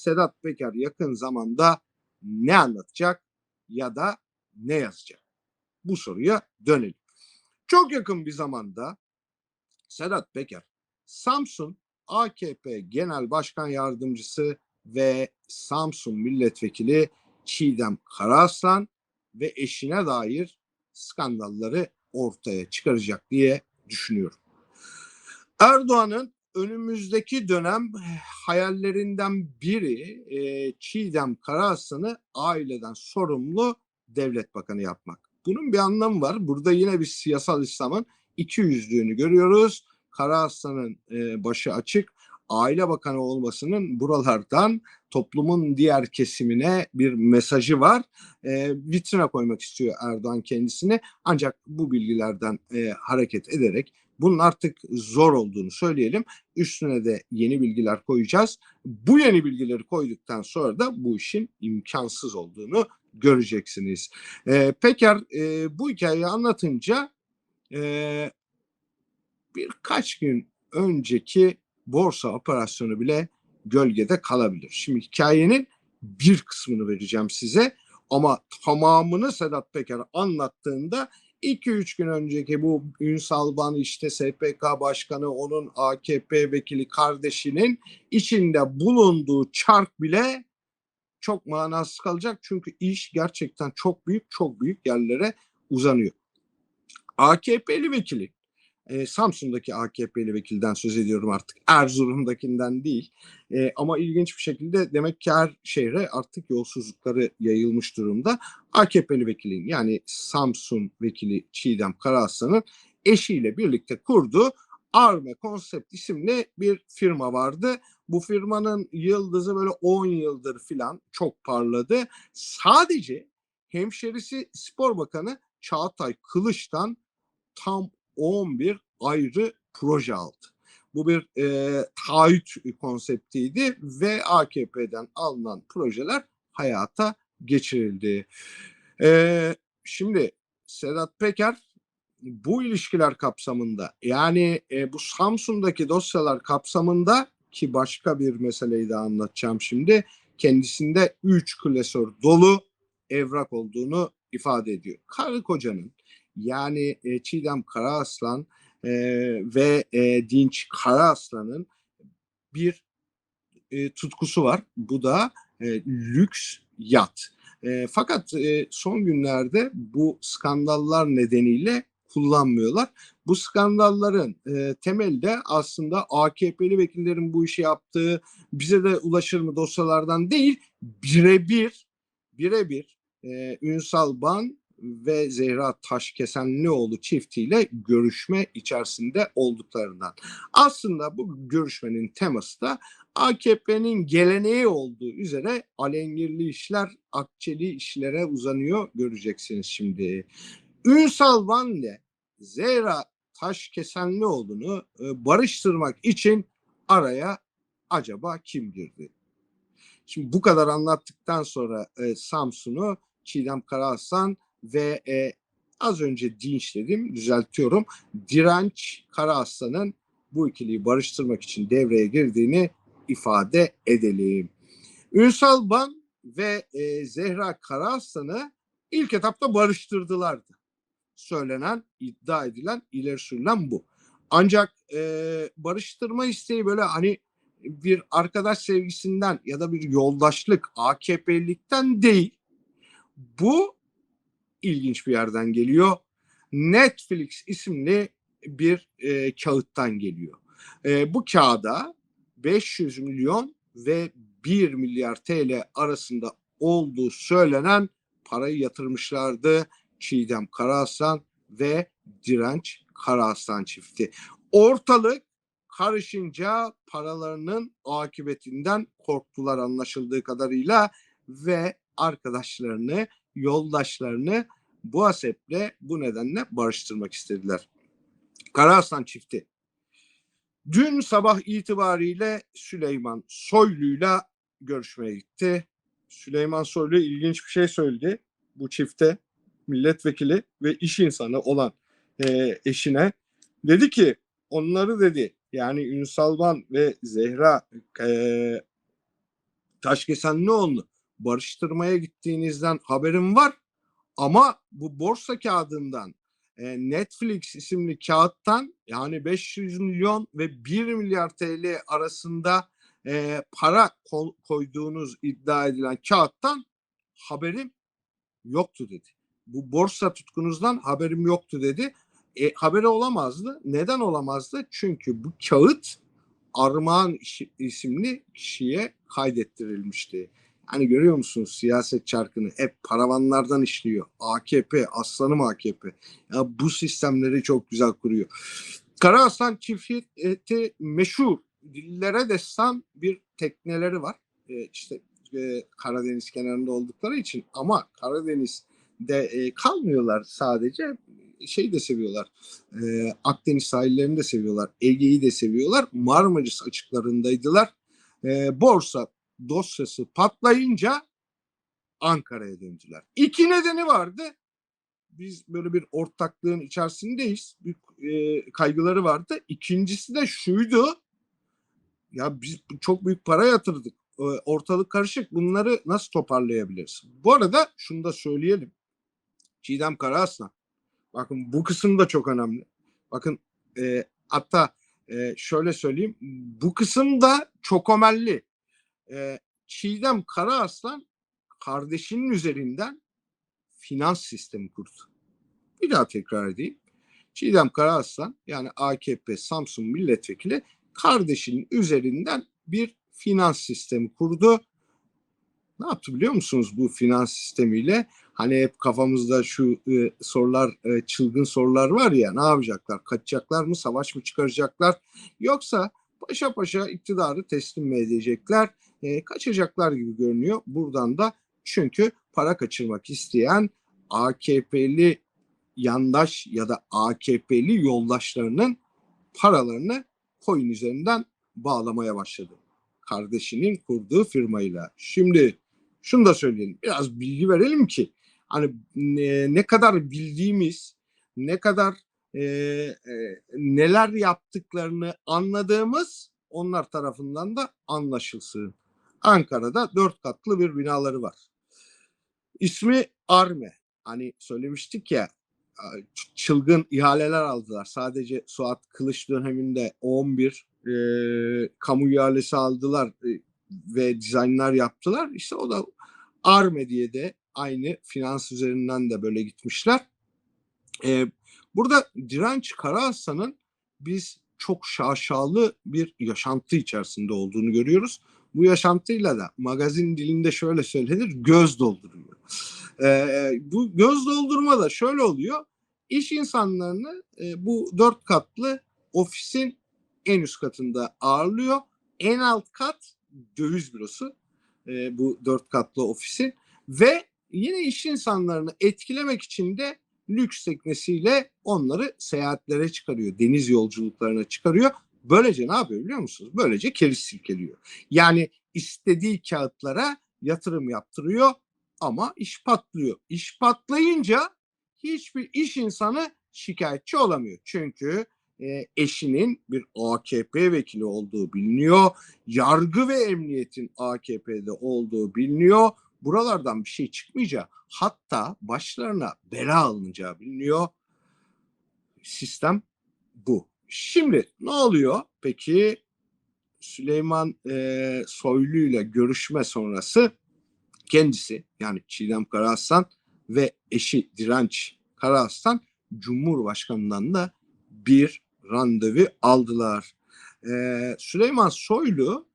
Sedat Peker yakın zamanda ne anlatacak ya da ne yazacak? Bu soruya dönelim. Çok yakın bir zamanda Sedat Peker Samsun AKP Genel Başkan Yardımcısı ve Samsun Milletvekili Çiğdem Karaaslan ve eşine dair skandalları ortaya çıkaracak diye düşünüyorum. Erdoğan'ın önümüzdeki dönem hayallerinden biri e, Çiğdem Karaaslan'ı aileden sorumlu devlet bakanı yapmak. Bunun bir anlamı var. Burada yine bir siyasal İslam'ın iki yüzlüğünü görüyoruz. Karaaslan'ın e, başı açık. Aile bakanı olmasının buralardan toplumun diğer kesimine bir mesajı var. E, vitrine koymak istiyor Erdoğan kendisini. Ancak bu bilgilerden e, hareket ederek bunun artık zor olduğunu söyleyelim. Üstüne de yeni bilgiler koyacağız. Bu yeni bilgileri koyduktan sonra da bu işin imkansız olduğunu göreceksiniz. E, Peker e, bu hikayeyi anlatınca e, birkaç gün önceki borsa operasyonu bile gölgede kalabilir. Şimdi hikayenin bir kısmını vereceğim size ama tamamını Sedat Peker anlattığında 2-3 gün önceki bu Ünsal Ban işte SPK Başkanı onun AKP vekili kardeşinin içinde bulunduğu çark bile çok manasız kalacak. Çünkü iş gerçekten çok büyük çok büyük yerlere uzanıyor. AKP'li vekili e, Samsun'daki AKP'li vekilden söz ediyorum artık. Erzurum'dakinden değil. E, ama ilginç bir şekilde demek ki her şehre artık yolsuzlukları yayılmış durumda. AKP'li vekilin yani Samsun vekili Çiğdem Karaaslan'ın eşiyle birlikte kurduğu Arme Konsept isimli bir firma vardı. Bu firmanın yıldızı böyle 10 yıldır filan çok parladı. Sadece hemşerisi Spor Bakanı Çağatay Kılıç'tan tam 11 ayrı proje aldı. Bu bir e, taahhüt konseptiydi ve AKP'den alınan projeler hayata geçirildi. E, şimdi Sedat Peker bu ilişkiler kapsamında yani e, bu Samsun'daki dosyalar kapsamında ki başka bir meseleyi de anlatacağım şimdi kendisinde 3 klasör dolu evrak olduğunu ifade ediyor. Karı kocanın yani e, Çiğdem Karaaslan e, ve e, Dinç Karaaslan'ın bir e, tutkusu var. Bu da e, lüks yat. E, fakat e, son günlerde bu skandallar nedeniyle kullanmıyorlar. Bu skandalların e, temelde aslında AKP'li vekillerin bu işi yaptığı bize de ulaşır mı dosyalardan değil birebir birebir e, Ünsal Ban ve Zehra Taşkesenlioğlu çiftiyle görüşme içerisinde olduklarından. Aslında bu görüşmenin teması da AKP'nin geleneği olduğu üzere alengirli işler akçeli işlere uzanıyor göreceksiniz şimdi. Ünsal Van ile Zehra Taşkesenlioğlu'nu e, barıştırmak için araya acaba kim girdi? Şimdi bu kadar anlattıktan sonra e, Samsun'u Çiğdem Karahasan ve e, az önce dinç dedim düzeltiyorum. Direnç Karaaslan'ın bu ikiliyi barıştırmak için devreye girdiğini ifade edelim. Ünsal Ban ve e, Zehra Karaaslan'ı ilk etapta barıştırdılardı. Söylenen, iddia edilen, ileri sürülen bu. Ancak e, barıştırma isteği böyle hani bir arkadaş sevgisinden ya da bir yoldaşlık AKP'likten değil. Bu ilginç bir yerden geliyor. Netflix isimli bir e, kağıttan geliyor. E, bu kağıda 500 milyon ve 1 milyar TL arasında olduğu söylenen parayı yatırmışlardı Çiğdem Karaaslan ve Direnç Karaaslan çifti. Ortalık karışınca paralarının akıbetinden korktular anlaşıldığı kadarıyla ve arkadaşlarını yoldaşlarını bu haseple bu nedenle barıştırmak istediler. Karaaslan çifti dün sabah itibariyle Süleyman Soylu'yla görüşmeye gitti. Süleyman Soylu ilginç bir şey söyledi bu çifte milletvekili ve iş insanı olan e, eşine. Dedi ki onları dedi yani Ünsal Van ve Zehra e, Taşkesenlioğlu'nu barıştırmaya gittiğinizden haberim var. Ama bu borsa kağıdından e, Netflix isimli kağıttan yani 500 milyon ve 1 milyar TL arasında e, para ko- koyduğunuz iddia edilen kağıttan haberim yoktu dedi. Bu borsa tutkunuzdan haberim yoktu dedi. E, haberi olamazdı. Neden olamazdı? Çünkü bu kağıt Armağan isimli kişiye kaydettirilmişti. Hani görüyor musunuz siyaset çarkını hep paravanlardan işliyor. AKP, aslanım AKP. Ya bu sistemleri çok güzel kuruyor. Kara Aslan çiftliği meşhur dillere destan bir tekneleri var. E, işte e, Karadeniz kenarında oldukları için ama Karadeniz'de e, kalmıyorlar sadece şey de seviyorlar. E, Akdeniz sahillerini de seviyorlar. Ege'yi de seviyorlar. Marmaris açıklarındaydılar. E, borsa dosyası patlayınca Ankara'ya döndüler. İki nedeni vardı. Biz böyle bir ortaklığın içerisindeyiz. Bir e, kaygıları vardı. İkincisi de şuydu. Ya biz çok büyük para yatırdık. E, ortalık karışık. Bunları nasıl toparlayabiliriz? Bu arada şunu da söyleyelim. Çiğdem Karaaslan. Bakın bu kısım da çok önemli. Bakın e, hatta e, şöyle söyleyeyim. Bu kısım da çok önemli. E, Çiğdem Karaaslan kardeşinin üzerinden finans sistemi kurdu. Bir daha tekrar edeyim. Çiğdem Karaaslan yani AKP Samsun milletvekili kardeşinin üzerinden bir finans sistemi kurdu. Ne yaptı biliyor musunuz bu finans sistemiyle? Hani hep kafamızda şu e, sorular, e, çılgın sorular var ya ne yapacaklar? Kaçacaklar mı? Savaş mı çıkaracaklar? Yoksa paşa paşa iktidarı teslim mi edecekler? E, kaçacaklar gibi görünüyor. Buradan da çünkü para kaçırmak isteyen AKP'li yandaş ya da AKP'li yoldaşlarının paralarını coin üzerinden bağlamaya başladı. Kardeşinin kurduğu firmayla. Şimdi şunu da söyleyelim. Biraz bilgi verelim ki hani ne, ne kadar bildiğimiz, ne kadar e, e, neler yaptıklarını anladığımız onlar tarafından da anlaşılsın. Ankara'da dört katlı bir binaları var. İsmi Arme. Hani söylemiştik ya çılgın ihaleler aldılar. Sadece Suat Kılıç döneminde 11 e, kamu ihalesi aldılar e, ve dizaynlar yaptılar. İşte o da Arme diye de aynı finans üzerinden de böyle gitmişler. E, burada Direnç Karahasan'ın biz çok şaşalı bir yaşantı içerisinde olduğunu görüyoruz. Bu yaşantıyla da magazin dilinde şöyle söylenir göz dolduruyor. Ee, bu göz doldurma da şöyle oluyor. İş insanlarını e, bu dört katlı ofisin en üst katında ağırlıyor. En alt kat döviz bürosu e, bu dört katlı ofisin ve yine iş insanlarını etkilemek için de lüks teknesiyle onları seyahatlere çıkarıyor. Deniz yolculuklarına çıkarıyor. Böylece ne yapıyor biliyor musunuz? Böylece keriz silkeliyor. Yani istediği kağıtlara yatırım yaptırıyor ama iş patlıyor. İş patlayınca hiçbir iş insanı şikayetçi olamıyor. Çünkü e, eşinin bir AKP vekili olduğu biliniyor. Yargı ve emniyetin AKP'de olduğu biliniyor. Buralardan bir şey çıkmayacak. Hatta başlarına bela alınacağı biliniyor. Sistem bu. Şimdi ne oluyor? Peki Süleyman e, Soylu ile görüşme sonrası kendisi yani Çiğdem Karaaslan ve eşi Direnç Karaaslan Cumhurbaşkanı'ndan da bir randevu aldılar. Ee, Süleyman Soylu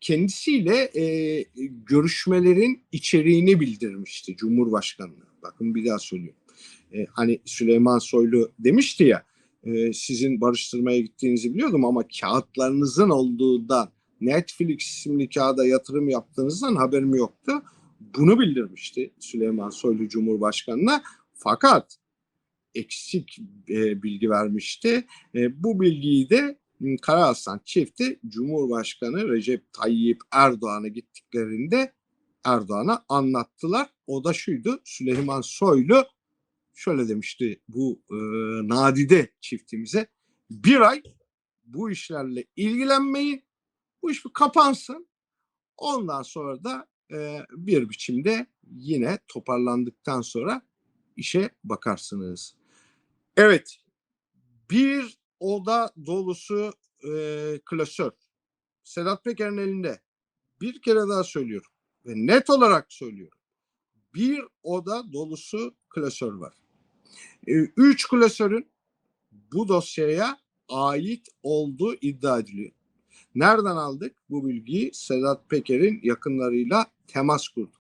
kendisiyle e, görüşmelerin içeriğini bildirmişti Cumhurbaşkanı'na. Bakın bir daha söylüyorum. E, hani Süleyman Soylu demişti ya e, sizin barıştırmaya gittiğinizi biliyordum ama kağıtlarınızın olduğundan Netflix isimli kağıda yatırım yaptığınızdan haberim yoktu. Bunu bildirmişti Süleyman Soylu Cumhurbaşkanı'na. Fakat eksik e, bilgi vermişti. E, bu bilgiyi de Karahasan çifti Cumhurbaşkanı Recep Tayyip Erdoğan'a gittiklerinde Erdoğan'a anlattılar. O da şuydu Süleyman Soylu şöyle demişti bu e, nadide çiftimize bir ay bu işlerle ilgilenmeyin bu iş bir kapansın Ondan sonra da e, bir biçimde yine toparlandıktan sonra işe bakarsınız. Evet, bir oda dolusu e, klasör. Sedat Peker'in elinde. Bir kere daha söylüyorum ve net olarak söylüyorum. Bir oda dolusu klasör var. E, üç klasörün bu dosyaya ait olduğu iddia ediliyor. Nereden aldık bu bilgiyi? Sedat Peker'in yakınlarıyla temas kurduk.